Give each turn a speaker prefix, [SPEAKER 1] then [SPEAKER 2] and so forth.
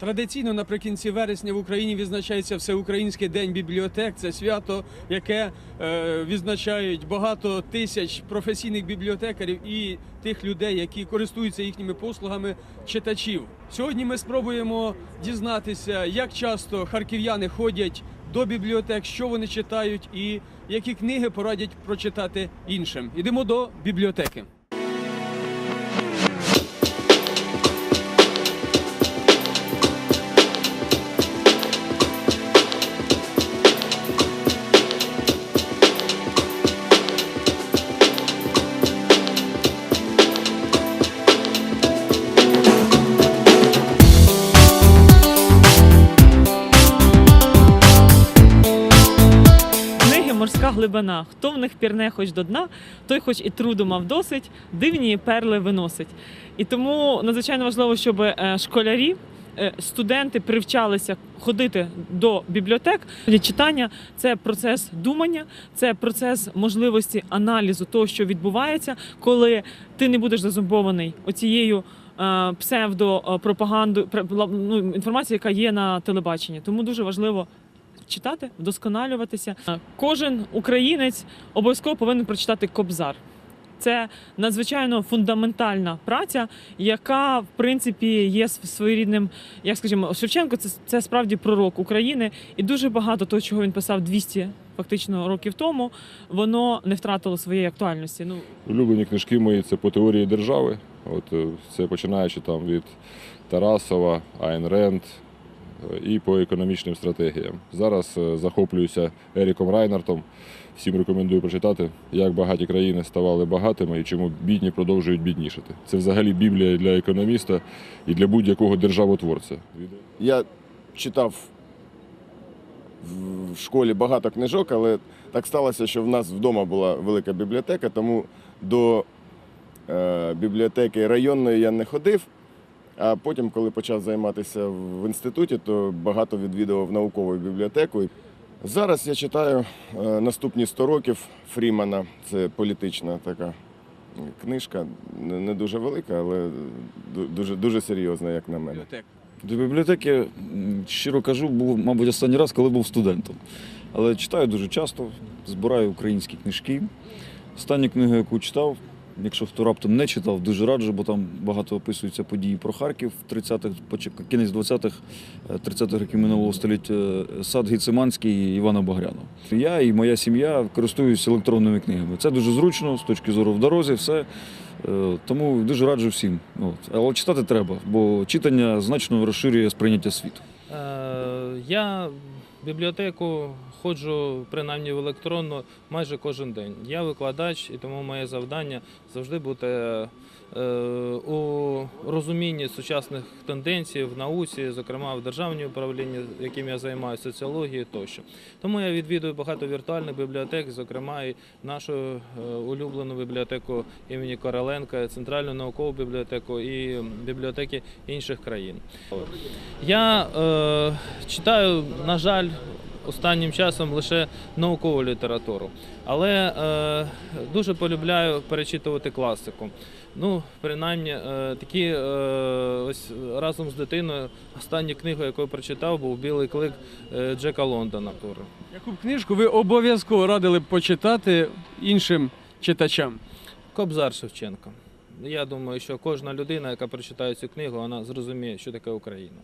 [SPEAKER 1] Традиційно наприкінці вересня в Україні відзначається Всеукраїнський день бібліотек. Це свято, яке е, відзначають багато тисяч професійних бібліотекарів і тих людей, які користуються їхніми послугами читачів. Сьогодні ми спробуємо дізнатися, як часто харків'яни ходять до бібліотек, що вони читають і які книги порадять прочитати іншим. Ідемо до бібліотеки.
[SPEAKER 2] Глибина. Хто в них пірне хоч до дна, той хоч і труду мав досить, дивні перли виносить. І тому надзвичайно важливо, щоб е, школярі, е, студенти привчалися ходити до бібліотек. Читання це процес думання, це процес можливості аналізу того, що відбувається, коли ти не будеш зазомбований оцією. е, Псевдопропагандою ну, інформацією, яка є на телебаченні. Тому дуже важливо читати, вдосконалюватися. Кожен українець обов'язково повинен прочитати Кобзар. Це надзвичайно фундаментальна праця, яка в принципі є своєрідним, як скажімо, Шевченко це, це справді пророк України, і дуже багато того, чого він писав 200 фактично років тому, воно не втратило своєї актуальності. Ну
[SPEAKER 3] Улюблені книжки мої це по теорії держави. От е, це починаючи там від Тарасова, Айн Ренд е, і по економічним стратегіям. Зараз е, захоплююся Еріком Райнартом. Всім рекомендую прочитати, як багаті країни ставали багатими і чому бідні продовжують біднішати. Це взагалі біблія для економіста і для будь-якого державотворця.
[SPEAKER 4] Я читав в- школі багато книжок, але так сталося, що в нас вдома була велика бібліотека, тому до е, бібліотеки районної я не ходив. А потім, коли почав займатися в інституті, то багато відвідував наукову бібліотеку. Зараз я читаю е, наступні 100 років Фрімана. Це політична така книжка, не дуже велика, але дуже, дуже серйозна, як на мене.
[SPEAKER 5] До бібліотеки, щиро кажу, був, мабуть, останній раз, коли був студентом. Але читаю дуже часто, збираю українські книжки. Остання книга, яку читав, якщо хто раптом не читав, дуже раджу, бо там багато описуються події про Харків 30-х, кінець 20-х, е, 30-х років минулого століття, е, сад Гіциманський Івана Багряна. Я і моя сім'я користуюся електронними книгами. Це дуже зручно з точки зору в дорозі, все. Е, Тому дуже раджу всім. От. Але читати треба, бо читання значно розширює сприйняття світу.
[SPEAKER 6] Е, Я бібліотеку ходжу принаймні в електронну майже кожен день. Я викладач, і тому моє завдання завжди бути е, у розумінні сучасних тенденцій в науці, зокрема в державній управлінні, яким я займаюся, соціологією тощо. Тому я відвідую багато віртуальних бібліотек, зокрема і нашу е, улюблену бібліотеку імені Короленка, центральну наукову бібліотеку і бібліотеки інших країн. Я е, читаю, на жаль, останнім часом лише наукову літературу, але е, дуже полюбляю перечитувати класику. Ну, принаймні, е, такі е, ось разом з дитиною останню книгу, яку я прочитав, був Білий клик е, Джека Лондона.
[SPEAKER 1] Яку б книжку ви обов'язково радили б почитати іншим читачам?
[SPEAKER 6] Кобзар Шевченка. Я думаю, що кожна людина, яка прочитає цю книгу, вона зрозуміє, що таке Україна.